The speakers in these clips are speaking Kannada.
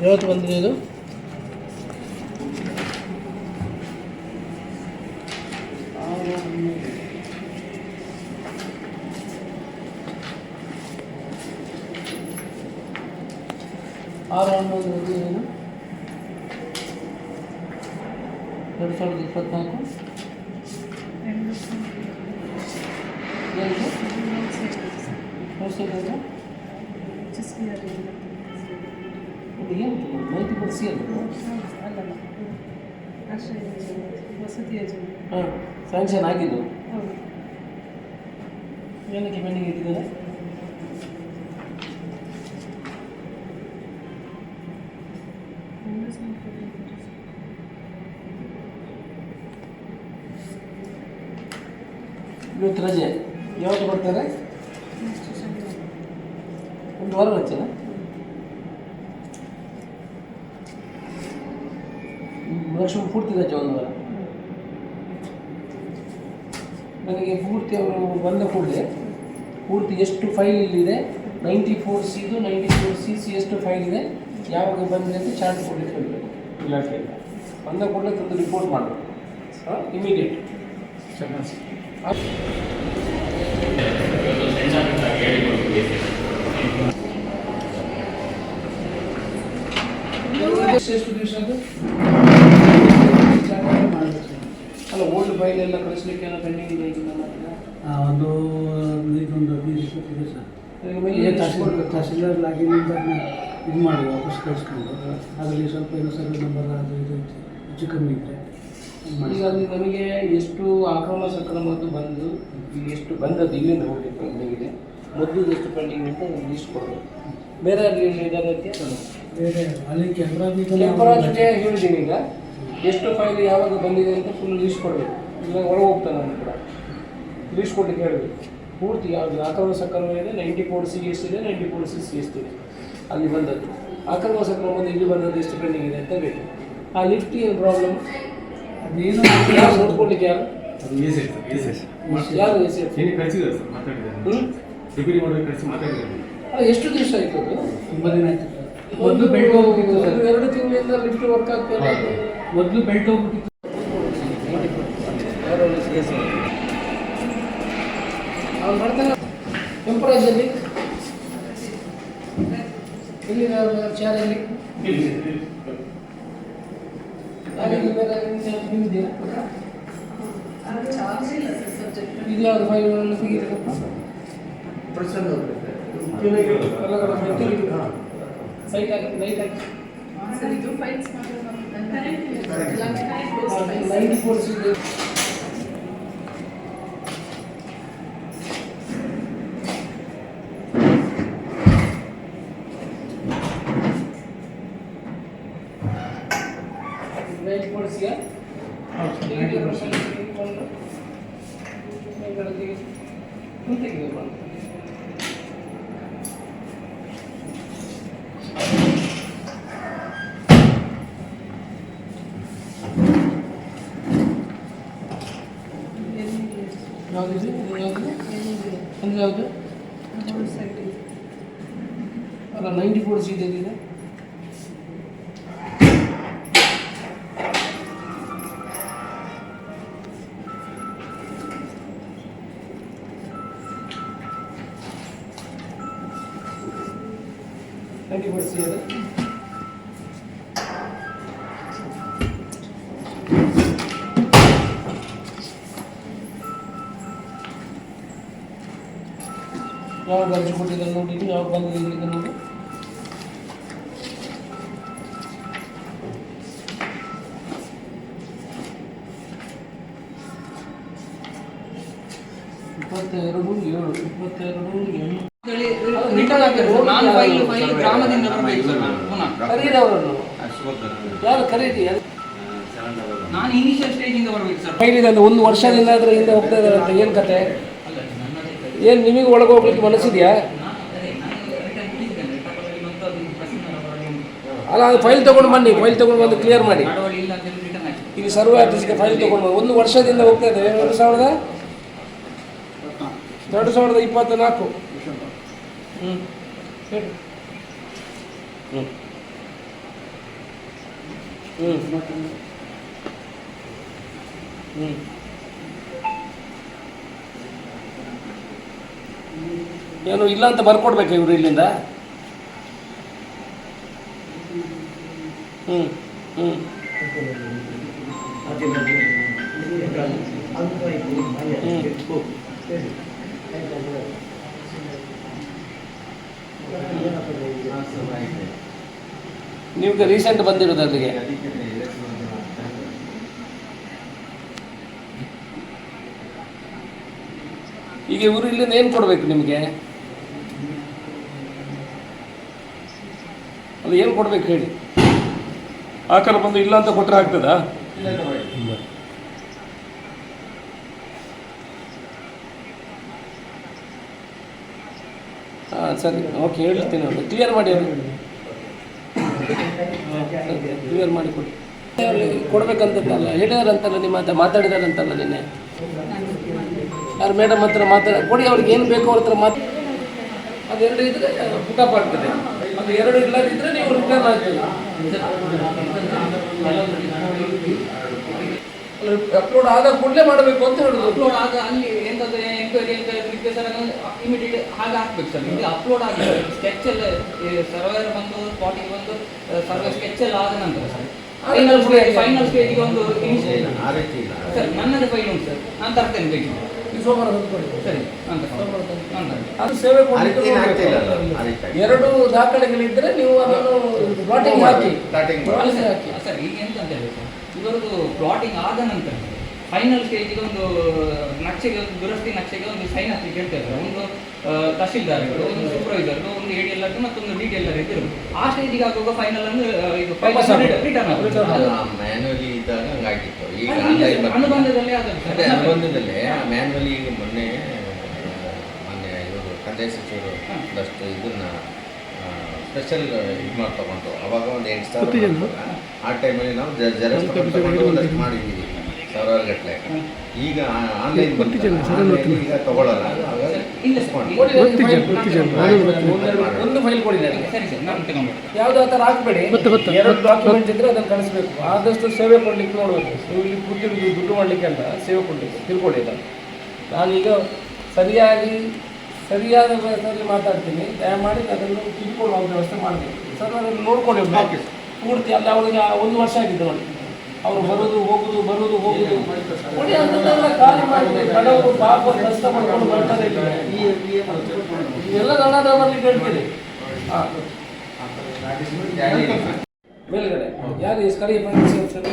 ಯಾವತ್ತು ಬಂದ್ರಿ ಇದು ಆರು ಹನ್ನೊಂದು ಏನು ಎರಡು ಸಾವಿರದ ಇಪ್ಪತ್ನಾಲ್ಕು ಏನು ಹೊಸದು ಅದು ಏನು ಮಾಹಿತಿ ಕೊಡಿಸಿ ಅದು ವಸತಿ ಯೋಜನೆ. ಹಾಂ ಸ್ಯಾಂಕ್ಷನ್ ಆಗಿದ್ದು? ಏನಕ್ಕೆ ಪೆಂಡಿಂಗ್ ಇಟ್ಟಿದ್ದಾರೆ? ಇವತ್ತು ರಜೆ. ಯಾವತ್ತು ಬರ್ತಾರೆ ಒಂದು ವಾರ ರಜೆನಾ ವರ್ಷ ಪೂರ್ತಿ ಇದೆ ಒಂದು ವಾರ ನನಗೆ ಪೂರ್ತಿ ಅವರು ಬಂದ ಕೂಡಲೇ ಪೂರ್ತಿ ಎಷ್ಟು ಫೈಲ್ ಇಲ್ಲಿದೆ ನೈಂಟಿ ಫೋರ್ ಸಿದು ನೈಂಟಿ ಫೋರ್ ಸಿ ಸಿ ಎಷ್ಟು ಫೈಲ್ ಇದೆ ಯಾವಾಗ ಬಂದಿದೆ ಅಂತ ಚಾರ್ಜ್ ಕೊಡಲಿಕ್ಕೆ ಹೇಳಬೇಕು ಇಲಾಖೆಯಿಂದ. ಬಂದ ಕೂಡಲೇ ತಂದು ರಿಪೋರ್ಟ್ ಮಾಡಬೇಕು. ಹಾಂ ಇಮಿಡಿಯೇಟ್ ಎಷ್ಟು ದಿವಸ ಅದು ಅಲ್ಲ ಓಲ್ಡ್ ಫೈಲ್ ಎಲ್ಲ ಕಳಿಸ್ಲಿಕ್ಕೆ ಎಲ್ಲ ಪೆಂಡಿಂಗ್ ಇದೆ ಈಗ ಒಂದು ಇದೊಂದು ಹದಿನೈದು ಇಪ್ಪತ್ತು ಇದೆ ಸರ್. ತಹಸೀಲ್ದಾರ್ ತಹಸೀಲ್ದಾರ್ ಇದು ಮಾಡಿ ವಾಪಸ್ ಕಳಿಸ್ಕೊಂಡು. ಅದರಲ್ಲಿ ಸ್ವಲ್ಪ ಏನೋ ಸರ್ವೆ ನಂಬರ್ ಅದು ಇದು ಹೆಚ್ಚು ಕಮ್ಮಿ ಇದೆ ಈಗ ಅದು ನಮಗೆ ಎಷ್ಟು ಆಕ್ರಮ ಸಕ್ರಮದ್ದು ಬಂದು ಈಗ ಎಷ್ಟು ಬಂದದ್ದು ಇಲ್ಲಿಂದ ಹೋಗ್ಲಿಕ್ಕೆ ನಿಮಗೆ. ಮೊದಲು ಎಷ್ಟು ಪೆಂಡಿಂಗ್ ಅಂತ ಲಿಸ್ಟ್ ಕೊಡೋದು ಬೇರೆ ಇದ್ದಾರೆ ಬೇರೆ ಅಲ್ಲಿ ಕ್ಯಾಮ್ರಾ ಕ್ಯಾಮ್ರಾ ಹೇಳಿದ್ದೀನಿ ಈಗ. ಎಷ್ಟು ಫೈಲ್ ಯಾವಾಗ ಬಂದಿದೆ ಅಂತ ಫುಲ್ ಲಿಸ್ಟ್ ಕೊಡಬೇಕು. ಇಲ್ಲ ಒಳಗೆ ಹೋಗ್ತಾನೆ ನಾನು ಕೂಡ. ಲಿಸ್ಟ್ ಕೊಡ್ಲಿಕ್ಕೆ ಹೇಳಬೇಕು ಪೂರ್ತಿ ಯಾವುದು ಆಕ್ರಮ ಸಕ್ರಮ ಇದೆ ನೈಂಟಿ ಫೋರ್ ಸಿ ಎಸ್ ಇದೆ ninety four C C S ಇದೆ. ಅಲ್ಲಿ ಬಂದದ್ದು. ಆಕ್ರಮ ಸಕ್ರಮ ಬಂದು ಇಲ್ಲಿ ಬಂದದ್ದು ಎಷ್ಟು ಪೆಂಡಿಂಗ್ ಇದೆ ಅಂತ ಬೇಕು. ಆ ಲಿಫ್ಟ್ ಏನು ಪ್ರಾಬ್ಲಮ್ ಅದೇನು ಯಾರು ನೋಡ್ಕೊಳ್ಲಿಕ್ಕೆ ಯಾರು? ಯಾರು ಎಸ್ ಎಫ್ ಅಲ್ಲ, ಎಷ್ಟು ದಿವಸ ಆಯ್ತು ಅದು? ತುಂಬ ದಿನ ಆಯ್ತು. ಒಂದು ಮೊದಲು ಬೆಲ್ಟ್ ಹೋಗ್ಬಿಟ್ಟಿತ್ತು ಎರಡು ತಿಂಗಳಿಂದ ಲಿಫ್ಟ್ ವರ್ಕ್ ಆಗ್ತಾ ಮೊದಲು ಬೆಲ್ಟ್ ಹೋಗ್ಬಿಟ್ಟಿತ್ತು ಕೆಂಪರಾಜಲ್ಲಿ ಇಲ್ಲಿ ಚಾರಲ್ಲಿ ಇದು ಯಾವುದು ಫೈವ್. ಸೈಟ್ ಹಾಕಿ ಲೈಟ್ ಹಾಕಿ. ಸರ್ ಇದು ಫೈಲ್ಸ್ ನೈಂಟಿ ಲೈಟ್ ನೈಂಟಿ ಮೇಲ್ಗಡೆ ತೆಗಿ ಮುಂದೆ ತೆಗೆದುಕೊಂಡು ಯಾವುದಿದೆ ಇದು ಯಾವುದು ಅಂದರೆ ಯಾವುದು ಸೈಟ್ ಇದೆ ಅಲ್ಲ ನೈಂಟಿ ಫೋರ್ ಸೀಟ್ ಇದೆ ನೈಂಟಿ ಫೋರ್ ಸಿ ಇದೆ ಯಾವಾಗ ಅರ್ಜಿ ಕೊಟ್ಟಿದ್ದಾರೆ ನೋಡಿ ಯಾವಾಗ ಬಂದಿದೆ ಇಲ್ಲಿಗೆ ನೋಡಿ ಇಪ್ಪತ್ತೆರಡು, ಏಳು, ಇಪ್ಪತ್ತೆರಡು ಎಂಟು ರಿಟರ್ನ್ ಆಗ್ತದೆ ಸರ್ ನಾನು ಫೈಲ್ ಫೈಲ್ ಗ್ರಾಮದಿಂದ ಬರಬೇಕು ಸರ್ ನಾನು ಪುನಃ. ಕರೀರಿ ಅವರನ್ನು ಯಾರು ಕರೀರಿ ನಾನು ಇನಿಷಿಯಲ್ ಸ್ಟೇಜಿಂದ ಬರಬೇಕು ಸರ್. ಫೈಲ್ ಇದೆ ಒಂದು ವರ್ಷದಿಂದ ಅದ್ರ ಹಿಂದೆ ಹೋಗ್ತಾ ಇದ್ದಾರೆ ಅಂತ ಏನು ಕತೆ? ಏನು ನಿಮಗೆ ಒಳಗೆ ಹೋಗ್ಲಿಕ್ಕೆ ಮನಸ್ಸಿದೆಯಾ. ಅಲ್ಲ ಅದು ಫೈಲ್ ತಗೊಂಡು ಬನ್ನಿ ಫೈಲ್ ತಗೊಂಡು ಬಂದು ಕ್ಲಿಯರ್ ಮಾಡಿ. ಈಗ ಸರ್ವೆ ಆಫೀಸ್ಗೆ ಫೈಲ್ ತಗೊಂಡು ಬನ್ನಿ. ಒಂದು ವರ್ಷದಿಂದ ಹೋಗ್ತಾ ಇದ್ದೇವೆ ಎರಡು ಸಾವಿರದ ಎರಡು ಸಾವಿರದ ಇಪ್ಪತ್ತ ನಾಲ್ಕು ಹ್ಞೂ ಹೇಳಿ. ಹ್ಞೂ ಹ್ಞೂ ಹ್ಞೂ ಏನು ಇಲ್ಲ ಅಂತ ಬರ್ಕೊಡ್ಬೇಕು ಇವರು ಇಲ್ಲಿಂದ? ಹ್ಞೂ ಹ್ಞೂ ನೀವು ರೀಸೆಂಟ್ ಬಂದಿರೋದು ಅಲ್ಲಿಗೆ? ಈಗ ಇವರು ಇಲ್ಲಿಂದ ಏನು ಕೊಡಬೇಕು ನಿಮಗೆ? ಅದು ಏನು ಕೊಡ್ಬೇಕು ಹೇಳಿ? ಆಕಾರ ಬಂದು ಇಲ್ಲ ಅಂತ ಕೊಟ್ಟರೆ ಆಗ್ತದಾ? ಹಾಂ, ಸರಿ. ಓಕೆ ಹೇಳ್ತೀನಿ ಅವರು ಕ್ಲಿಯರ್ ಮಾಡಿ ಅವರು ಕ್ಲಿಯರ್ ಮಾಡಿ ಕೊಡಿ. ಕೊಡ್ಬೇಕಂತಲ್ಲ ಹೇಳಿದಾರಂತಲ್ಲ ನಿಮ್ಮ ಹತ್ರ ಮಾತಾಡಿದಾರಂತಲ್ಲ ನಿನ್ನೆ? ಯಾರು ಮೇಡಮ್ ಹತ್ರ ಮಾತಾಡ, ಕೊಡಿ, ಅವ್ರಿಗೆ ಏನು ಬೇಕೋ ಅವ್ರ ಹತ್ರ ಮಾತು ಅದೆರಡು ಇದ್ರೆ ಪುಟಪ್ ಆಗ್ತದೆ. ಅದು ಎರಡು ಇಲ್ಲದಿದ್ರೆ ನೀವು ರಿಟರ್ನ್ ಆಗ್ತದೆ. ಅಪ್ಲೋಡ್ ಆದ ಕೂಡಲೇ ಮಾಡಬೇಕು ಅಂತ ಹೇಳುದು. ಅಪ್ಲೋಡ್ ಆಗ ಅಲ್ಲಿ ಎಂತಾದ್ರೆ ಎಂಕ್ವೈರಿ ಅಂತ ಇದ್ರೆ ಸರ್ ಇಮಿಡಿಯೇಟ್ ಹಾಗೆ ಹಾಕ್ಬೇಕು ಸರ್. ಇದು ಅಪ್ಲೋಡ್ ಆಗಿದೆ ಸ್ಕೆಚ್ ಎಲ್ಲ ಸರ್ವರ್ ಬಂದು ಸ್ಪಾಟಿಗೆ ಬಂದು ಸರ್ವರ್ ಸ್ಕೆಚ್ ಎಲ್ಲ ಆದ ನಂತರ ಸರ್. ಫೈನಲ್ ಸ್ಟೇಜ್ ಫೈನಲ್ ಸ್ಟೇಜಿಗೆ ಒಂದು ಸರ್ ನನ್ನದೇ ಫೈನ್ ಉಂಟು ಸರ್. ನಾನು ತರ್ತೇನೆ ಬೇಕು ಸೋಮವಾರ. ಸರಿ ಅದು ಸೇವೆ. ಎರಡು ದಾಖಲೆಗಳಿದ್ರೆ ನೀವು ಅದನ್ನು ಹಾಕಿ. ಹಾಕಿ. ಸರ್ ಈಗ ಎಂತ ಅಂತ ಹೇಳಿ ಸರ್ ಇವರದು ಪ್ಲಾಟಿಂಗ್ ಆದ ನಂತರ ಫೈನಲ್ ಸ್ಟೇಜಿಗೆ ಒಂದು ನಕ್ಷೆಗೆ ಒಂದು ದುರಸ್ತಿ ನಕ್ಷೆಗೆ ಒಂದು ಸೈನ್ ಹಾಕಿ ಕೇಳ್ತಾರೆ ಒಂದು ತಹಶೀಲ್ದಾರ್ಗಳು ಒಂದು ಸೂಪರ್ವೈಸರ್ ಒಂದು ಎ ಡಿ ಎಲ್ ಮತ್ತೊಂದು ಡಿ ಡಿ ಎಲ್ ಇದ್ರು ಆ ಸ್ಟೇಜಿಗೆ ಆಗುವಾಗ ಫೈನಲ್ ಅಂದ್ರೆ ಇದು ಮ್ಯಾನ್ಯಲಿ ಇದ್ದಾಗ ಹಂಗಾಗಿತ್ತು ಈಗ. ಅನುಬಂಧದಲ್ಲಿ. ಅದೇ ಅನುಬಂಧದಲ್ಲೇ. ಮ್ಯಾನ್ಯಲಿ ಈಗ ಮೊನ್ನೆ ಮೊನ್ನೆ ಇವರು ಕಂದಾಯ ಸಚಿವರು. ಒಂದಷ್ಟು ಇದನ್ನ ಸ್ಪೆಷಲ್ ಇದು ಮಾಡಿ ತಗೊಂಡು ಅವಾಗ ಒಂದು ಎಂಟು ಸಾವಿರ. ಆ ಟೈಮಲ್ಲಿ ನಾವು ಜೆರಾಕ್ಸ್ ತಗೊಂಡು ಒಂದಷ್ಟು ಮಾಡಿದ್ದೀವಿ ಸಾವಿರಾರು ಗಟ್ಟಲೆ ಈಗ ಆನ್ಲೈನ್ ಈಗ ತಗೊಳ್ಳಲ್ಲ. ಒಂದು ಫೈಲ್ ಕೊಡಿ ನನಗೆ ನಾನು ಯಾವ್ದು ಆ ಥರ ಹಾಕ್ಬೇಡಿ. ಎರಡು ಡಾಕ್ಯುಮೆಂಟ್ ಇದ್ರೆ ಅದನ್ನು ಕಳಿಸ್ಬೇಕು. ಆದಷ್ಟು ಸೇವೆ ಕೊಡ್ಲಿಕ್ಕೆ ನೋಡಬೇಕು. ನೀವು ಇಲ್ಲಿ ಕೂತಿರೋದು ದುಡ್ಡು ಮಾಡಲಿಕ್ಕೆ ಅಲ್ಲ ಸೇವೆ ಕೊಡ್ಲಿಕ್ಕೆ ತಿಳ್ಕೊಳ್ಳಿ ಅದನ್ನು ನಾನೀಗ ಸರಿಯಾಗಿ ಸರಿಯಾದ ಮಾತಾಡ್ತೀನಿ. ದಯಮಾಡಿ ಅದನ್ನು ತಿಳ್ಕೊಳ್ಳುವ ವ್ಯವಸ್ಥೆ ಮಾಡಬೇಕು. ಸರ್ ಅದನ್ನು ನೋಡ್ಕೊಳ್ಳಿ. ಪೂರ್ತಿ ಅಲ್ಲ ಅವಳಿಗೆ ಆ ಒಂದು ವರ್ಷ ಆಗಿದ್ದು ಅವಳು. ಅವರು ಬರೋದು ಹೋಗುದು ಬರೋದು ಹೋಗುದು. ನೋಡಿ ಅದನ್ನೆಲ್ಲ ಖಾಲಿ ಮಾಡಿ ಬಡವರು ಪಾಪ ಕಷ್ಟ ಮಾಡ್ಕೊಂಡು ಬರ್ತಾರೆ ಇಲ್ಲಿ. ಇವೆಲ್ಲ ನನ್ನ ಬರ್ಲಿಕ್ಕೆ ಹೇಳ್ತೀನಿ ಹಾಂ. ಮೇಲ್ಗಡೆ. ಯಾರು ಈ ಪಂಚಾಯತ್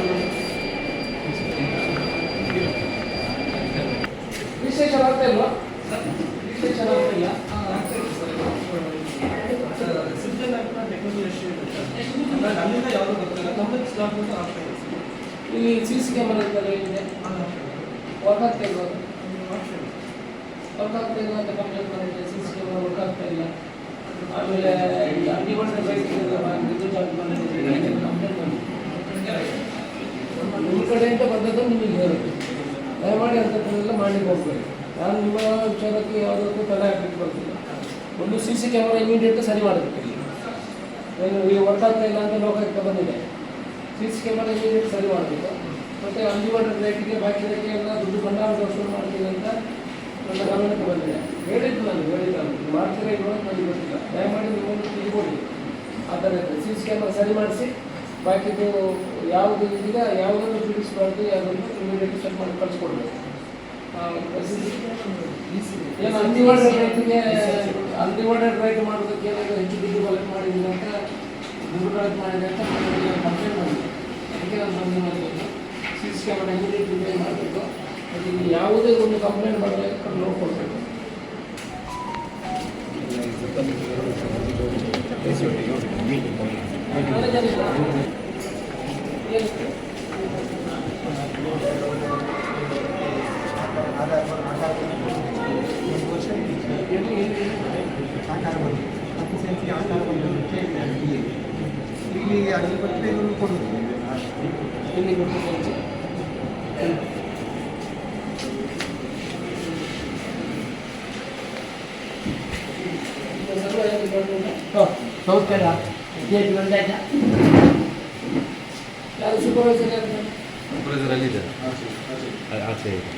ವಿಶೇಷ ಬರ್ತಾ ಇಲ್ವಾ ವಿಶೇಷ ಆಗ್ತಾ ಇಲ್ಲ ಇಲ್ಲಿ ಸಿ ಸಿ ಕ್ಯಾಮರಾ ಇರ್ತದೆ ಇದೆ. ವರ್ಕ್ ಆಗ್ತಾ ಇಲ್ಲ? ವರ್ಕ್ ಆಗ್ತಾ ಇಲ್ಲ ಅಂತ ಕಂಪ್ಲೇಂಟ್ ಮಾಡಿದ್ರೆ ಸಿ ಸಿ ಕ್ಯಾಮರಾ ವರ್ಕ್ ಆಗ್ತಾ ಇಲ್ಲ. ಆಮೇಲೆ ಬೈಕ್ ವಿದ್ಯುತ್ ಕಂಪ್ಲೇಂಟ್ ನಿಮ್ಮ ಕಡೆಯಿಂದ ಬಂದದ್ದು ನಿಮಗೆ ಹೇಳುತ್ತೆ. ದಯಮಾಡಿ ಅಂಥದ್ದನ್ನೆಲ್ಲ ಮಾಡಲಿಕ್ಕೆ ಹೋಗ್ಬೇಡಿ. ನಾನು ನಿಮ್ಮ ವಿಚಾರಕ್ಕೆ ಯಾವುದಕ್ಕೂ ತಲೆ ಹಾಕಲಿಕ್ಕೆ ಬರ್ತಿಲ್ಲ. ಒಂದು ಸಿ ಸಿ ಕ್ಯಾಮರಾ ಇಮಿಡಿಯೇಟ್ ಸರಿ ಮಾಡಬೇಕು ಏನು ಈಗ ಆಗ್ತಾ ಇಲ್ಲ ಅಂತ ಲೋಕಕ್ಕೆ ಬಂದಿದೆ. ಸಿ ಸಿ ಕ್ಯಾಮರಾ ಇಮಿಡಿಯೇಟ್ ಸರಿ ಮಾಡಬೇಕು. ಮತ್ತು ಅನ್ಲಿಮಿಟೆಡ್ ರೇಟಿಗೆ ಬಾಕಿದಕ್ಕೆ ಎಲ್ಲ ದುಡ್ಡು ಬಂಡವಾಳ ವಸೂಲು ಮಾಡ್ತೀನಿ ಅಂತ ನನ್ನ ಗಮನಕ್ಕೆ ಬಂದಿದೆ. ಹೇಳಿದ್ದು ನಾನು ನಾನು. ಮಾಡ್ತೀರಾ ಅಂತ ನನಗೆ ಗೊತ್ತಿಲ್ಲ. ದಯಮಾಡಿ ನೀವು ತಿಳ್ಕೊಳ್ಳಿ ಆ ಥರ ಇದೆ ಸಿ ಸಿ ಕ್ಯಾಮರಾ ಸರಿ ಮಾಡಿಸಿ. ಬಾಕಿದು ಯಾವುದು ಇದೀಗ ಯಾವುದನ್ನು ಬಿಡಿಸಬಾರ್ದು ಯಾವುದನ್ನು ಇಮಿಡಿಯೇಟ್ ಸೆಟ್ ಮಾಡಿ ಕಳಿಸ್ಕೊಡ್ಬೇಕು. ಏನು ಅನ್ಲಿಮಿಟೆಡ್ ರೇಟಿಗೆ ಅನ್ಲಿಮಿಟೆಡ್ ರೇಟ್ ಮಾಡೋದಕ್ಕೆ ಏನಾದರೂ ಹೆಚ್ಚು ದುಡ್ಡು ಕಲೆಕ್ಟ್ ಮಾಡಿದ್ದೀನಿ ಅಂತ ಕಲೆಕ್ಟ್ ಮಾಡಿದೆ ಅಂತ ಕಂಪ್ಲೇಂಟ್ ಮಾಡಿದೆ ಅದಕ್ಕೆ ನಾನು ಬಂದು ಮಾಡಬೇಕು C C camera immediate repair ಮಾಡಬೇಕು. ಇಲ್ಲಿ ಯಾವುದೇ ಒಂದು ಕಂಪ್ಲೇಂಟ್ ಕಡೆ ನೋಡ್ಕೊಳ್ಬೇಕು. ಏನು ಎಲ್ಲಿ ಎಲ್ಲಿ ಇಲ್ಲಿ ಅಲ್ಲಿ ಬಟ್ಟೆ ಕೊಡೋದು ಎಲ್ಲಿ ಗೊತ್ತಿಲ್ಲ ಯಾರು ಸೂಪರ್ವೈಸರ್ ಯಾರು ಸೂಪರ್ವೈಸರ್ ಅಲ್ಲಿದೆ ಆ- ಆಚೆ ಇದೆ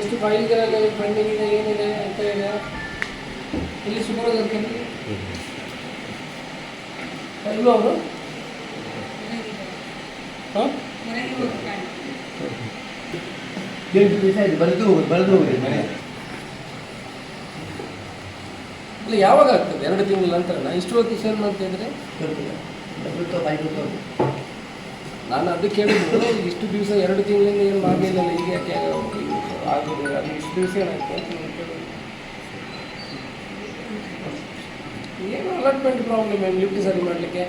ಎಷ್ಟು ಫೈಲ್ಗಳೆಲ್ಲ ಪೆಂಡಿಂಗ್ ಇದೆ ಏನಿದೆ ಅಂತ ಇದೆ ಇಲ್ಲಿ ಸೂಪರ್ವೈಸರ್ ಕಂಡು ಇಲ್ವಾ ಅವರು ಹಾಂ ಎಂಟು ದಿವಸ ಆಯ್ತು ಬರೆದು ಹೋಗುದು ಬರೆದು ಹೋಗುದು ಮನೆ. ಇಲ್ಲ ಯಾವಾಗ ಆಗ್ತದೆ? ಎರಡು ತಿಂಗಳ ನಂತರ ಇಷ್ಟು ಹೊತ್ತು ಸೇರ್ ಮಾಡ್ತಾ ಇದ್ರೆ ಗೊತ್ತಿಲ್ಲ. ಗೊತ್ತೋ ಬಾಯಿ ನಾನು ಅದಕ್ಕೆ ಕೇಳಿದ್ರು ಇಷ್ಟು ದಿವಸ ಎರಡು ತಿಂಗಳಿಂದ ಏನು ಮಾಡಲಿಲ್ಲ ಈಗ ಯಾಕೆ ಆಗಿದೆ? ಅದು ಇಷ್ಟು ದಿವಸ ಏನಾಯ್ತು ಅಂತ. ಏನು ಅಲಾಟ್ಮೆಂಟ್ ಪ್ರಾಬ್ಲಮ್ ಏನು ಲಿಫ್ಟ್ ಸರಿ ಮಾಡಲಿಕ್ಕೆ?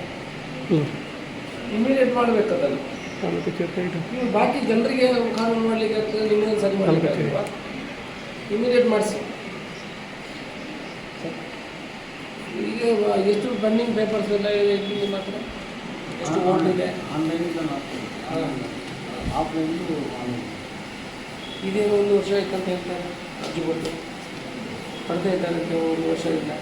ಇಮಿಡಿಯೇಟ್ ಮಾಡಬೇಕದಲ್ಲ ನೀವು ಬಾಕಿ ಜನರಿಗೆ ಕಾನೂನು ಮಾಡಲಿಕ್ಕೆ ಆಗ್ತದೆ ನಿಮಗೆ ಸರಿ ಮಾಡಲಿಕ್ಕೆ ಇಮಿಡಿಯೇಟ್ ಮಾಡಿಸಿ. ಈಗ ಎಷ್ಟು ಬನ್ನಿಂಗ್ ಪೇಪರ್ಸ್ ಎಲ್ಲ ಇದೆ ನಿಮ್ಮ ಹತ್ರ? ಎಷ್ಟು ಓಲ್ಡ್ ಇದೆ? ಆನ್ಲೈನಿಂದ ಆಫ್ಲೈನಿಂದು ಇದೇನು ಒಂದು ವರ್ಷ ಆಯ್ತು ಅಂತ ಹೇಳ್ತಾರೆ? ಅರ್ಜಿ ಕೊಟ್ಟು ಪಡ್ತಾ ಇದ್ದಾರೆ ಅಂತ ಒಂದು ವರ್ಷ ಇಲ್ಲ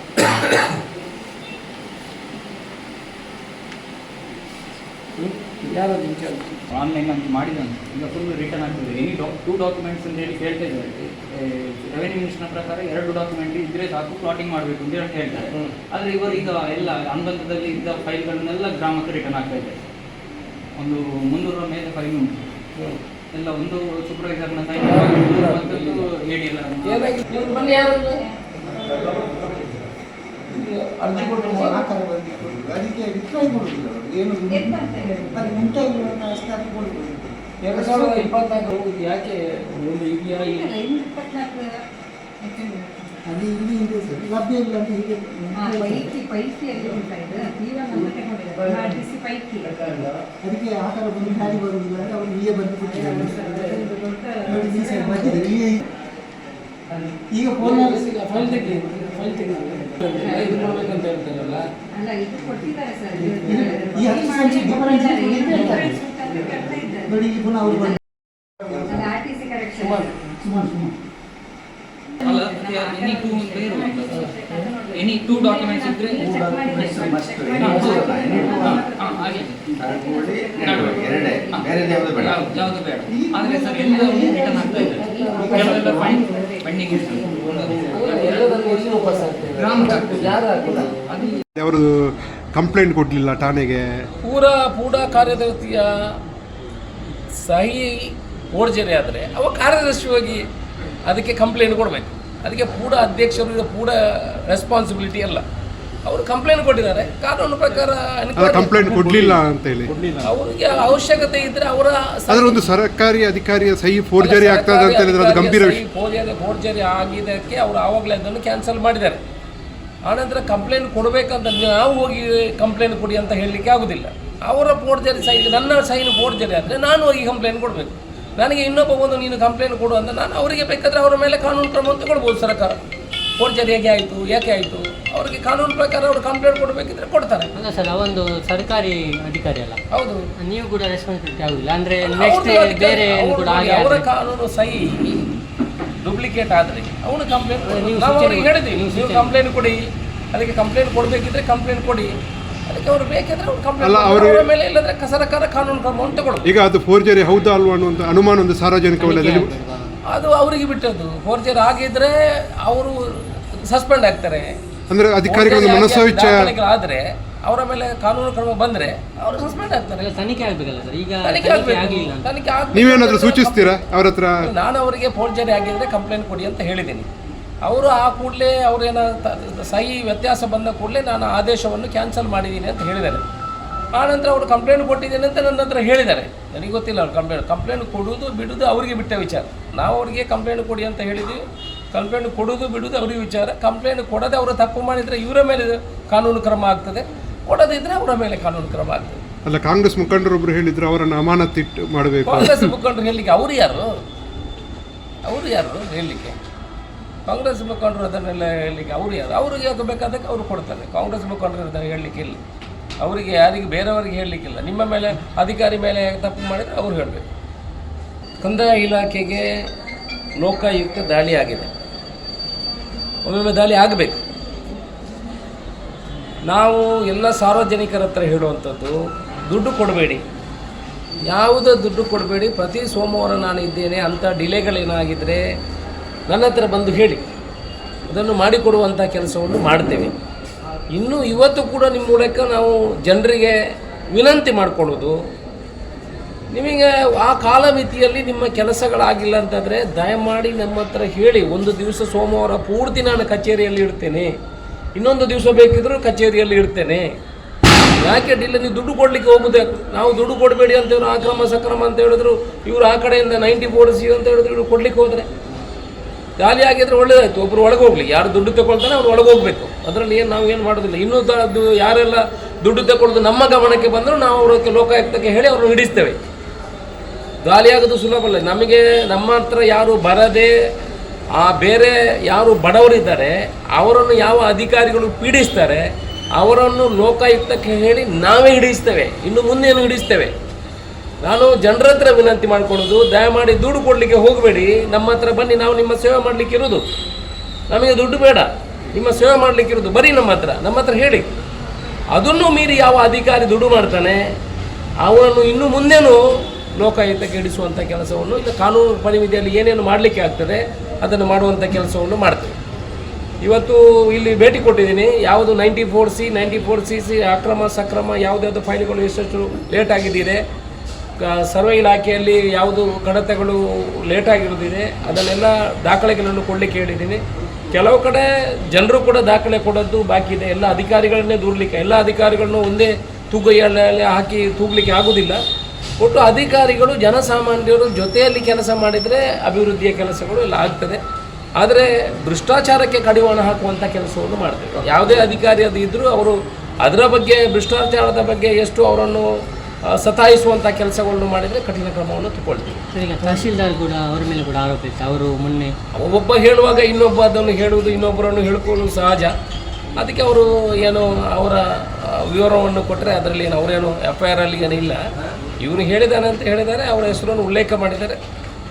ಇನ್ಚಾರ್ಜ್ ಆನ್ಲೈನ್ ಅಂತ. ಮಾಡಿದಂತೆ ಈಗ ಫುಲ್ ರಿಟರ್ನ್ ಆಗ್ತದೆ. ಎನಿ ಡಾಕ್ ಟೂ ಡಾಕ್ಯುಮೆಂಟ್ಸ್ ಅಂತ ಹೇಳಿ ಕೇಳ್ತಾ ಇದ್ದಾರೆ. ರೆವೆನ್ಯೂ ಮಿನಿಸ್ಟ್ನ ಪ್ರಕಾರ ಎರಡು ಡಾಕ್ಯುಮೆಂಟ್ ಇದ್ರೆ ಸಾಕು ಪ್ಲಾಟಿಂಗ್ ಮಾಡಬೇಕು ಅಂತ ಹೇಳಿ ಹೇಳ್ತಾರೆ ಆದರೆ ಇವರು ಈಗ ಎಲ್ಲ ಅನುಬಂಧದಲ್ಲಿ ಇದ್ದ ಫೈಲ್ಗಳನ್ನೆಲ್ಲ ಗ್ರಾಮಕ್ಕೆ ರಿಟರ್ನ್ ಆಗ್ತಾ ಇದೆ. ಒಂದು ಮುನ್ನೂರ ಮೇಲೆ ಫೈಲ್ ಉಂಟು. ಎಲ್ಲ ಒಂದು ಸೂಪರ್ವೈಸರ್ನ ಸೈನ್ ಎ ಡಿ ಎಲ್ಲ ಏನಾಗಿದೆ ಇವ್ರು ಬನ್ನಿ ಯಾರು ಇಲ್ಲ? ಇದು ಅರ್ಜಿ ಕೊಟ್ಟು ಆಕಾರ ಬಂದಿತ್ತು ಅದಕ್ಕೆ ರಿಪ್ಲೈ ಕೊಡುದಿಲ್ಲ ಅವರು. ಏನು ಅದು ಅಷ್ಟೇ ಕೊಡ್ಬೋದು ಎರಡು ಸಾವಿರದ ಇಪ್ಪತ್ನಾಲ್ಕು ಯಾಕೆ? ಒಂದು ಇದೆಯಾ ಅದು ಇಲ್ಲಿ ಇದೆ ಸರ್. ಲಭ್ಯ ಇಲ್ಲ ಅಂತ ಹೀಗೆ ಪೈಕಿ ಪೈಕಿಯಲ್ಲಿ ಉಂಟಾ ಇದು? ಅದಕ್ಕೆ ಆಕಾರ ಬಂದು ಹಾರಿ ಬರುವುದಿಲ್ಲ ಅಂತ ಅವರು ಇಲ್ಲೇ ಬಂದು ಬಿಟ್ಟಿದ್ದಾರೆ ಈಗ ಫೋನ್ ಫೈಲ್ ತೆಗಿ ಫೈಲ್ ತೆಗಿ ಇದು ಮಾಡ್ಬೇಕಂತ ಹೇಳ್ತಾರಲ್ಲ ಅಲ್ಲ ಇದು ಕೊಟ್ಟಿದ್ದಾರೆ ಸರ್ ಈ ಹತ್ತು ಸಂಖ್ಯೆ ನೋಡಿ ಇಲ್ಲಿ ಪುನಃ ಅವರು ಬಂದು ಟಿ ಸಿ ಕರೆಕ್ಷನ್ ಸುಮಾರು ಸುಮಾರು ಸುಮಾರು ಅಲ್ಲ ಎನಿ ಟೂ ಅಂತ ಇರುವಂಥದ್ದು ಎನಿ ಟೂ ಡಾಕ್ಯುಮೆಂಟ್ಸ್ ಇದ್ರೆ ಹಾಂ ಹಾಗೆ ಎರಡೇ ಬೇರೆ ಯಾವುದು ಬೇಡ ಯಾವ್ದು ಯಾವುದು ಬೇಡ ಆದರೆ ಸರ್ ಎಲ್ಲ ರಿಟರ್ನ್ ಆಗ್ತಾ ಇದೆ ಕೆಲವೆಲ್ಲ ಫೈನ್ ಅವರು ಕಂಪ್ಲೇಂಟ್ ಕೊಡಲಿಲ್ಲ ಠಾಣೆಗೆ? ಪೂರಾ ಪೂಡಾ ಕಾರ್ಯದರ್ಶಿಯ ಸಹಿ ಓರ್ಜರಿ ಆದರೆ ಅವ ಕಾರ್ಯದರ್ಶಿ ಹೋಗಿ ಅದಕ್ಕೆ ಕಂಪ್ಲೇಂಟ್ ಕೊಡಬೇಕು. ಅದಕ್ಕೆ ಪೂಡ ಅಧ್ಯಕ್ಷರು ಇರೋ ಪೂಡ ರೆಸ್ಪಾನ್ಸಿಬಿಲಿಟಿ ಅಲ್ಲ. ಅವರು ಕಂಪ್ಲೇಂಟ್ ಕೊಟ್ಟಿದ್ದಾರೆ. ಕಾನೂನು ಪ್ರಕಾರ ಕಂಪ್ಲೇಂಟ್ ಕೊಡಲಿಲ್ಲ ಅಂತ ಹೇಳಿ. ಅವರಿಗೆ ಅವಶ್ಯಕತೆ ಇದ್ರೆ ಅವರ ಅದರ ಒಂದು ಸರ್ಕಾರಿ ಅಧಿಕಾರಿಯ ಸಹಿ ಫೋರ್ಜರಿ ಆಗ್ತದೆ ಅಂತ ಹೇಳಿದ್ರೆ ಅದು ಗಂಭೀರ ವಿಷಯ. ಫೋರ್ಜರಿ ಫೋರ್ಜರಿ ಆಗಿದ್ದಕ್ಕೆ ಅವರು ಆವಾಗಲೇ ಅದನ್ನು ಕ್ಯಾನ್ಸಲ್ ಮಾಡಿದ್ದಾರೆ. ಆನಂತರ ಕಂಪ್ಲೇಂಟ್ ಕೊಡಬೇಕಂತ ನಾವು ಹೋಗಿ ಕಂಪ್ಲೇಂಟ್ ಕೊಡಿ ಅಂತ ಹೇಳಲಿಕ್ಕೆ ಆಗೋದಿಲ್ಲ. ಅವರ ಫೋರ್ಜರಿ ಸಹಿ ನನ್ನ ಸೈನ್ ಫೋರ್ಜರಿ ಆದರೆ ನಾನು ಹೋಗಿ ಕಂಪ್ಲೇಂಟ್ ಕೊಡಬೇಕು. ನನಗೆ ಇನ್ನೊಬ್ಬ ಒಂದು ನೀನು ಕಂಪ್ಲೇಂಟ್ ಕೊಡು ಅಂತ ನಾನು ಅವರಿಗೆ ಬೇಕಾದರೆ ಅವರ ಮೇಲೆ ಕಾನೂನು ಕ್ರಮ ತಗೊಳ್ಬೋದು ಸರ್ಕಾರ. ಫೋರ್ಜರಿ ಹೇಗೆ ಆಯಿತು ಯಾಕೆ ಆಯಿತು? ಅವರಿಗೆ ಕಾನೂನು ಪ್ರಕಾರ ಅವರು ಕಂಪ್ಲೇಂಟ್ ಕೊಡಬೇಕಿದ್ರೆ ಕೊಡ್ತಾರೆ. ಅಲ್ಲ ಸರ್ ಅವೊಂದು ಸರ್ಕಾರಿ ಅಧಿಕಾರಿ ಅಲ್ಲ? ಹೌದು. ನೀವು ಕೂಡ ರೆಸ್ಪಾನ್ಸಿಬಿಲಿಟಿ ಆಗುದಿಲ್ಲ. ಅಂದ್ರೆ ನೆಕ್ಸ್ಟ್ ಬೇರೆ ಏನು ಕೂಡ ಅವ್ರು ಹಾಗೆ ಅವರ ಆದ್ರೆ ಕಾನೂನು ಸಹಿ ಡೂಪ್ಲಿಕೇಟ್ ಆದರೆ ಅವನು ಕಂಪ್ಲೇಂಟ್ ನೀವು ನಾವು ಸೂಚನೆ ಅವ್ರಿಗೆ ಹೇಳಿದ್ವಿ ನೀವು ನೀವು ಸೂಚನೆ ಕಂಪ್ಲೇಂಟ್ ಕೊಡಿ ಅದಕ್ಕೆ ಕಂಪ್ಲೇಂಟ್ ಕೊಡಬೇಕಿದ್ರೆ ಕಂಪ್ಲೇಂಟ್ ಕೊಡಿ. ಅದಕ್ಕೆ ಅವರು ಬೇಕಿದ್ರೆ ಅವ್ರು ಅಲ್ಲ, ಕಂಪ್ಲೇಂಟ್ ಅವ್ರಿಗೆ- ಅವರ ಮೇಲೆ ಇಲ್ಲದ್ರೆ ಕ- ಸರ್ಕಾರ ಕಾನೂನು ಕ್ರಮವನ್ನು ಕೊಡು ಈಗ ಅದು ಫೋರ್ಜರಿ ಹೌದಾ ಅಲ್ವಾ ಅನ್ನುವಂಥ ಅನುಮಾನ ಒಂದು ಸಾರ್ವಜನಿಕ ವಲಯದಲ್ಲಿ ಅದು ಅವರಿಗೆ ಬಿಟ್ಟದ್ದು. ಫೋರ್ಜರ್ ಆಗಿದ್ರೆ ಅವರು ಸಸ್ಪೆಂಡ್ ಆಗ್ತಾರೆ. ಅಂದ್ರೆ ಅಧಿಕಾರಿಗಳ ಒಂದು ಮನಸ್ಸಾವಿಚ್ಛ ಆದರೆ ಅವರ ಮೇಲೆ ಕಾನೂನು ಕ್ರಮ ಬಂದ್ರೆ ಅವರು ಸಸ್ಪೆಂಡ್ ಆಗ್ತಾರೆ. ತನಿಖೆ ಆಗ್ಬೇಕಲ್ಲ ಸರ್. ಈಗ ತನಿಖೆ ಆಗಲಿಲ್ಲ ತನಿಖೆ ಆಗ ನೀವೇನಾದ್ರೂ ಸೂಚಿಸ್ತೀರಾ ಅವ್ರ ಹತ್ರ? ನಾನು ಅವರಿಗೆ ಫೋರ್ಜರಿ ಆಗಿದ್ರೆ ಕಂಪ್ಲೇಂಟ್ ಕೊಡಿ ಅಂತ ಹೇಳಿದ್ದೀನಿ. ಅವರು ಆ ಕೂಡಲೇ ಅವರೇನ ಸಹಿ ವ್ಯತ್ಯಾಸ ಬಂದ ಕೂಡಲೇ ನಾನು ಆದೇಶವನ್ನು ಕ್ಯಾನ್ಸಲ್ ಮಾಡಿದ್ದೀನಿ ಅಂತ ಹೇಳಿದ್ದಾರೆ. ಆನಂತರ ಅವರು ಕಂಪ್ಲೇಂಟ್ ಕೊಟ್ಟಿದ್ದೀನಿ ಅಂತ ನನ್ನ ಹತ್ರ ಹೇಳಿದ್ದಾರೆ. ನನಗೆ ಗೊತ್ತಿಲ್ಲ ಅವ್ರು ಕಂಪ್ಲೇಂಟ್ ಕಂಪ್ಲೇಂಟ್ ಕೊಡುವುದು ಬಿಡುವುದು ಅವರಿಗೆ ಬಿಟ್ಟ ವಿಚಾರ. ನಾವು ಅವರಿಗೆ ಕಂಪ್ಲೇಂಟ್ ಕೊಡಿ ಅಂತ ಹೇಳಿದ್ದೀವಿ. ಕಂಪ್ಲೇಂಟ್ ಕೊಡೋದು ಬಿಡೋದು ಅವ್ರಿಗೆ ವಿಚಾರ. ಕಂಪ್ಲೇಂಟ್ ಕೊಡದೆ ಅವರು ತಪ್ಪು ಮಾಡಿದರೆ ಇವರ ಮೇಲೆ ಕಾನೂನು ಕ್ರಮ ಆಗ್ತದೆ. ಕೊಡದಿದ್ದರೆ ಅವರ ಮೇಲೆ ಕಾನೂನು ಕ್ರಮ ಆಗ್ತದೆ. ಅಲ್ಲ ಕಾಂಗ್ರೆಸ್ ಮುಖಂಡರೊಬ್ಬರು ಹೇಳಿದ್ರು ಅವರನ್ನು ಅಮಾನತಿಟ್ಟು ಮಾಡಬೇಕು. ಕಾಂಗ್ರೆಸ್ ಮುಖಂಡರು ಹೇಳಲಿಕ್ಕೆ ಅವರು ಯಾರು? ಅವರು ಯಾರು ಹೇಳಲಿಕ್ಕೆ ಕಾಂಗ್ರೆಸ್ ಮುಖಂಡರು ಅದನ್ನೆಲ್ಲ ಹೇಳಲಿಕ್ಕೆ ಅವರು ಯಾರು? ಅವ್ರಿಗೆ ಯಾಕೆ ಬೇಕಾದಕ್ಕೆ ಅವರು ಕೊಡ್ತಾರೆ. ಕಾಂಗ್ರೆಸ್ ಮುಖಂಡರು ಅದನ್ನು ಹೇಳಲಿಕ್ಕೆ ಇಲ್ಲ. ಅವರಿಗೆ ಯಾರಿಗೆ ಬೇರೆಯವರಿಗೆ ಹೇಳಲಿಕ್ಕಿಲ್ಲ ನಿಮ್ಮ ಮೇಲೆ ಅಧಿಕಾರಿ ಮೇಲೆ ತಪ್ಪು ಮಾಡಿದರೆ ಅವರು ಹೇಳಬೇಕು. ಕಂದಾಯ ಇಲಾಖೆಗೆ ಲೋಕಾಯುಕ್ತ ದಾಳಿ ಆಗಿದೆ. ಒಮ್ಮೊಮ್ಮೆ ದಾಳಿ ಆಗಬೇಕು. ನಾವು ಎಲ್ಲ ಸಾರ್ವಜನಿಕರ ಹತ್ರ ಹೇಳುವಂಥದ್ದು, ದುಡ್ಡು ಕೊಡಬೇಡಿ. ಯಾವುದೇ ದುಡ್ಡು ಕೊಡಬೇಡಿ. ಪ್ರತಿ ಸೋಮವಾರ ನಾನು ಇದ್ದೇನೆ, ಅಂಥ ಡಿಲೇಗಳೇನಾಗಿದ್ದರೆ ನನ್ನ ಹತ್ರ ಬಂದು ಹೇಳಿ. ಅದನ್ನು ಮಾಡಿಕೊಡುವಂಥ ಕೆಲಸವನ್ನು ಮಾಡ್ತೇವೆ. ಇನ್ನು ಇವತ್ತು ಕೂಡ ನಿಮ್ಮ ಮೂಲಕ ನಾವು ಜನರಿಗೆ ವಿನಂತಿ ಮಾಡಿಕೊಳ್ಳೋದು ನಿಮಗೆ ಆ ಕಾಲಮಿತಿಯಲ್ಲಿ ನಿಮ್ಮ ಕೆಲಸಗಳಾಗಿಲ್ಲ ಅಂತಂದರೆ ದಯಮಾಡಿ ನಮ್ಮ ಹತ್ರ ಹೇಳಿ. ಒಂದು ದಿವಸ ಸೋಮವಾರ ಪೂರ್ತಿ ನಾನು ಕಚೇರಿಯಲ್ಲಿ ಇಡ್ತೇನೆ. ಇನ್ನೊಂದು ದಿವಸ ಬೇಕಿದ್ರೂ ಕಚೇರಿಯಲ್ಲಿ ಇಡ್ತೇನೆ. ಯಾಕೆ ಡಿಲ್ಲ ನೀವು ದುಡ್ಡು ಕೊಡಲಿಕ್ಕೆ ಹೋಗುದೇ ನಾವು ದುಡ್ಡು ಕೊಡಬೇಡಿ ಅಂತ ಇವರು ಆಕ್ರಮ ಸಕ್ರಮ ಅಂತ ಹೇಳಿದ್ರು, ಇವರು ಆ ಕಡೆಯಿಂದ ನೈಂಟಿ ಫೋರ್ ಸಿ ಅಂತ ಹೇಳಿದ್ರು, ಇವರು ಕೊಡ್ಲಿಕ್ಕೆ ಹೋದರೆ. ಖಾಲಿ ಆಗಿದ್ರೆ ಒಳ್ಳೇದಾಯ್ತು. ಒಬ್ಬರು ಒಳಗೆ ಹೋಗ್ಲಿ. ಯಾರು ದುಡ್ಡು ತಗೊಳ್ತಾನೆ ಅವ್ರು ಒಳಗೆ ಹೋಗ್ಬೇಕು. ಅದರಲ್ಲಿ ಏನು ನಾವು ಏನು ಮಾಡೋದಿಲ್ಲ. ಇನ್ನೂ ಯಾರೆಲ್ಲ ದುಡ್ಡು ತಗೊಳ್ಳೋದು ನಮ್ಮ ಗಮನಕ್ಕೆ ಬಂದರೂ ನಾವು ಅವ್ರ ಲೋಕಾಯುಕ್ತಕ್ಕೆ ಹೇಳಿ ಅವ್ರನ್ನ ಹಿಡಿಸ್ತೇವೆ. ಗಾಲಿಯಾಗೋದು ಸುಲಭ ಅಲ್ಲ. ನಮಗೆ ನಮ್ಮ ಹತ್ರ ಯಾರು ಬರದೆ, ಆ ಬೇರೆ ಯಾರು ಬಡವರಿದ್ದಾರೆ, ಅವರನ್ನು ಯಾವ ಅಧಿಕಾರಿಗಳು ಪೀಡಿಸ್ತಾರೆ, ಅವರನ್ನು ಲೋಕಾಯುಕ್ತಕ್ಕೆ ಹೇಳಿ ನಾವೇ ಹಿಡಿಸ್ತೇವೆ. ಇನ್ನು ಮುಂದೇನು ಹಿಡಿಸ್ತೇವೆ? ನಾನು ಜನರ ಹತ್ರ ವಿನಂತಿ ಮಾಡ್ಕೊಳ್ಳೋದು, ದಯಮಾಡಿ ದುಡ್ಡು ಕೊಡಲಿಕ್ಕೆ ಹೋಗಬೇಡಿ. ನಮ್ಮ ಹತ್ರ ಬನ್ನಿ, ನಾವು ನಿಮ್ಮ ಸೇವೆ ಮಾಡಲಿಕ್ಕೆ ಇರೋದು. ನಮಗೆ ದುಡ್ಡು ಬೇಡ. ನಿಮ್ಮ ಸೇವೆ ಮಾಡಲಿಕ್ಕಿರೋದು ಬರೀ ನಮ್ಮ ಹತ್ರ ನಮ್ಮ ಹತ್ರ ಹೇಳಿ. ಅದನ್ನು ಮೀರಿ ಯಾವ ಅಧಿಕಾರಿ ದುಡ್ಡು ಮಾಡ್ತಾನೆ? ಅವನನ್ನು ಇನ್ನು ಮುಂದೇನು ಲೋಕಾಯುಕ್ತಕ್ಕೆ ಇಡಿಸುವಂಥ ಕೆಲಸವನ್ನು ಇಲ್ಲ ಕಾನೂನು ಪರಿಮಿತಿಯಲ್ಲಿ ಏನೇನು ಮಾಡಲಿಕ್ಕೆ ಆಗ್ತದೆ ಅದನ್ನು ಮಾಡುವಂಥ ಕೆಲಸವನ್ನು ಮಾಡ್ತೇವೆ. ಇವತ್ತು ಇಲ್ಲಿ ಭೇಟಿ ಕೊಟ್ಟಿದ್ದೀನಿ. ಯಾವುದು ninety four C, ninety four C C ಅಕ್ರಮ, ಸಕ್ರಮ ಯಾವುದ್ಯಾವುದು ಫೈಲ್ಗಳು ಎಷ್ಟೆಷ್ಟು ಲೇಟ್ ಆಗಿದ್ದಿದೆ. ಸರ್ವೆ ಇಲಾಖೆಯಲ್ಲಿ ಯಾವುದು ಕಡತಗಳು ಲೇಟ್ ಆಗಿರೋದಿದೆ. ಅದನ್ನೆಲ್ಲ ದಾಖಲೆಗಳನ್ನು ಕೊಡಲಿಕ್ಕೆ ಹೇಳಿದ್ದೀನಿ. ಕೆಲವು ಕಡೆ ಜನರು ಕೂಡ ದಾಖಲೆ ಕೊಡೋದು ಬಾಕಿ ಇದೆ. ಎಲ್ಲ ಅಧಿಕಾರಿಗಳನ್ನೇ ದೂರಲಿಕ್ಕೆ, ಎಲ್ಲ ಅಧಿಕಾರಿಗಳನ್ನು ಒಂದೇ ತೂಗೈಯಲ್ಲಿ ಹಾಕಿ ತೂಗಲಿಕ್ಕೆ ಆಗೋದಿಲ್ಲ. ಒಟ್ಟು ಅಧಿಕಾರಿಗಳು ಜನಸಾಮಾನ್ಯರು ಜೊತೆಯಲ್ಲಿ ಕೆಲಸ ಮಾಡಿದರೆ ಅಭಿವೃದ್ಧಿಯ ಕೆಲಸಗಳು ಎಲ್ಲ ಆಗ್ತದೆ. ಆದರೆ ಭ್ರಷ್ಟಾಚಾರಕ್ಕೆ ಕಡಿವಾಣ ಹಾಕುವಂಥ ಕೆಲಸವನ್ನು ಮಾಡಬೇಕು ಯಾವುದೇ ಅಧಿಕಾರಿ ಅದು ಇದ್ದರೂ ಅವರು ಅದರ ಬಗ್ಗೆ ಭ್ರಷ್ಟಾಚಾರದ ಬಗ್ಗೆ ಎಷ್ಟು ಅವರನ್ನು ಸತಾಯಿಸುವಂಥ ಕೆಲಸಗಳನ್ನು ಮಾಡಿದರೆ ಕಠಿಣ ಕ್ರಮವನ್ನು ತಗೊಳ್ತೀವಿ. ಸರಿ ಈಗ ತಹಶೀಲ್ದಾರ್ ಕೂಡ ಅವರ ಮೇಲೆ ಕೂಡ ಆರೋಪ ಇತ್ತು. ಅವರು ಮೊನ್ನೆ ಒಬ್ಬ ಹೇಳುವಾಗ ಇನ್ನೊಬ್ಬ ಅದನ್ನು ಹೇಳುವುದು ಇನ್ನೊಬ್ಬರನ್ನು ಹೇಳ್ಕೊಳ್ಳೋದು ಸಹಜ. ಅದಕ್ಕೆ ಅವರು ಏನು ಅವರ ವಿವರವನ್ನು ಕೊಟ್ಟರೆ ಅದರಲ್ಲಿ ಏನು ಅವರೇನು ಎಫ್ ಐ ಆರ್ ಅಲ್ಲಿ ಏನಿಲ್ಲ ಇವನು ಹೇಳಿದಾನೆ ಅಂತ ಹೇಳಿದ್ದಾರೆ ಅವರ ಹೆಸರನ್ನು ಉಲ್ಲೇಖ ಮಾಡಿದ್ದಾರೆ.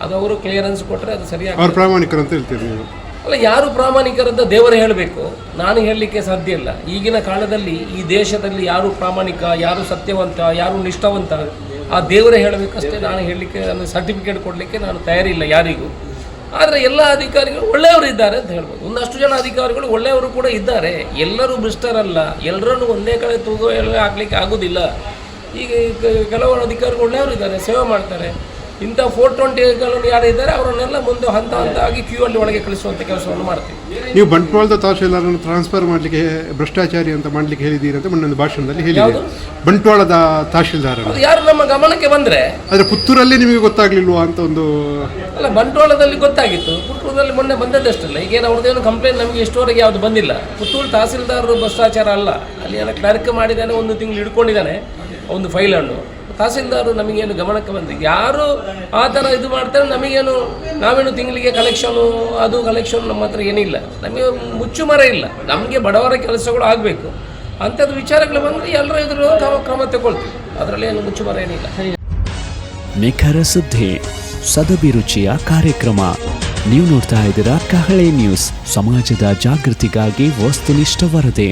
ಅದು ಅವರು ಕ್ಲಿಯರೆನ್ಸ್ ಕೊಟ್ಟರೆ ಅದು ಸರಿಯಾಗಿ ಅವ್ರು ಪ್ರಾಮಾಣಿಕರು ಅಂತ ಹೇಳ್ತೀರಿ ನೀವು? ಅಲ್ಲ ಯಾರು ಪ್ರಾಮಾಣಿಕರಂತ ದೇವರು ಹೇಳಬೇಕು. ನಾನು ಹೇಳಲಿಕ್ಕೆ ಸಾಧ್ಯ ಇಲ್ಲ. ಈಗಿನ ಕಾಲದಲ್ಲಿ ಈ ದೇಶದಲ್ಲಿ ಯಾರು ಪ್ರಾಮಾಣಿಕ ಯಾರು ಸತ್ಯವಂತ ಯಾರು ನಿಷ್ಠಾವಂತ ಆ ದೇವರೇ ಹೇಳಬೇಕಷ್ಟೇ. ನಾನು ಹೇಳಲಿಕ್ಕೆ ನನಗೆ ಸರ್ಟಿಫಿಕೇಟ್ ಕೊಡಲಿಕ್ಕೆ ನಾನು ತಯಾರಿಲ್ಲ ಯಾರಿಗೂ. ಆದರೆ ಎಲ್ಲ ಅಧಿಕಾರಿಗಳು ಒಳ್ಳೆಯವರು ಇದ್ದಾರೆ ಅಂತ ಹೇಳ್ಬೋದು. ಒಂದಷ್ಟು ಜನ ಅಧಿಕಾರಿಗಳು ಒಳ್ಳೆಯವರು ಕೂಡ ಇದ್ದಾರೆ. ಎಲ್ಲರೂ ಭ್ರಷ್ಟರಲ್ಲ. ಎಲ್ಲರನ್ನು ಒಂದೇ ಕಡೆ ತೂಗೋ ಎಲ್ಲ ಹಾಕ್ಲಿಕ್ಕೆ ಆಗೋದಿಲ್ಲ. ಈಗ ಕೆಲವರು ಅಧಿಕಾರಿಗಳು ಒಳ್ಳೆಯವರು ಇದ್ದಾರೆ? ಸೇವೆ ಮಾಡ್ತಾರೆ. ಇಂಥ ಫೋರ್ ಟ್ವೆಂಟಿಗಳನ್ನು ಯಾರು ಇದ್ದಾರೆ? ಅವರನ್ನೆಲ್ಲ ಮುಂದೆ ಹಂತ ಹಂತ ಆಗಿ ಕ್ಯೂ ಅಲ್ಲಿ ಒಳಗೆ ಕಳಿಸುವಂಥ ಕೆಲಸವನ್ನು ಮಾಡ್ತೀವಿ. ನೀವು ಬಂಟ್ವಾಳದ ತಹಶೀಲ್ದಾರನ್ನು ಟ್ರಾನ್ಸ್ಫರ್ ಮಾಡಲಿಕ್ಕೆ ಭ್ರಷ್ಟಾಚಾರಿ ಅಂತ ಮಾಡಲಿಕ್ಕೆ ಹೇಳಿದ್ದೀರಿ ಅಂತ ಮೊನ್ನೊಂದು ಭಾಷಣದಲ್ಲಿ ಹೇಳಿದೆ? ಬಂಟ್ವಾಳದ ತಹಶೀಲ್ದಾರ ಯಾರು ನಮ್ಮ ಗಮನಕ್ಕೆ ಬಂದರೆ? ಆದರೆ ಪುತ್ತೂರಲ್ಲಿ ನಿಮಗೆ ಗೊತ್ತಾಗ್ಲಿಲ್ವಾ ಅಂತ ಒಂದು ಅಲ್ಲ ಬಂಟ್ವಾಳದಲ್ಲಿ ಗೊತ್ತಾಗಿತ್ತು. ಪುತ್ತೂರಲ್ಲಿ ಮೊನ್ನೆ ಬಂದದ್ದಷ್ಟಲ್ಲ ಈಗೇನು ಅವ್ರದ್ದೇನು ಕಂಪ್ಲೇಂಟ್ ನಮಗೆ ಇಷ್ಟವರೆಗೆ ಯಾವುದು ಬಂದಿಲ್ಲ. ಪುತ್ತೂರು ತಹಸೀಲ್ದಾರರು ಭ್ರಷ್ಟಾಚಾರ ಅಲ್ಲ. ಅಲ್ಲಿ ಏನೋ ಕ್ಲರ್ಕ್ ಮಾಡಿದ್ದಾನೆ ಒಂದು ತಿಂಗಳು ಹಿಡ್ಕೊಂಡಿದ್ದಾನೆ. ಒಂದು ಫೈಲನ್ನು ತಹಸೀಲ್ದಾರರು ನಮಗೇನು ಗಮನಕ್ಕೆ ಬಂದಿದೆ ಯಾರು ಆ ಥರ ಇದು ಮಾಡ್ತಾರೆ, ನಮಗೇನು ನಾವೇನು ತಿಂಗಳಿಗೆ ಕಲೆಕ್ಷನು ಅದು ಕಲೆಕ್ಷನ್ ನಮ್ಮ ಹತ್ರ ಏನಿಲ್ಲ ನಮಗೆ ಮುಚ್ಚುಮರ ಇಲ್ಲ. ನಮಗೆ ಬಡವರ ಕೆಲಸಗಳು ಆಗಬೇಕು. ಅಂಥದ್ದು ವಿಚಾರಗಳು ಬಂದರೆ ಎಲ್ಲರ ಇದ್ರೂ ಕ್ರಮ ಕ್ರಮ ತಗೊಳ್ತೀವಿ. ಅದರಲ್ಲಿ ಏನು ಮುಚ್ಚುಮರ ಏನಿಲ್ಲ. ನಿಖರ ಸುದ್ದಿ ಸದಭಿರುಚಿಯ ಕಾರ್ಯಕ್ರಮ. ನೀವು ನೋಡ್ತಾ ಇದ್ದೀರಾ ಕಹಳೆ ನ್ಯೂಸ್. ಸಮಾಜದ ಜಾಗೃತಿಗಾಗಿ ವಸ್ತುನಿಷ್ಠ ವರದಿ.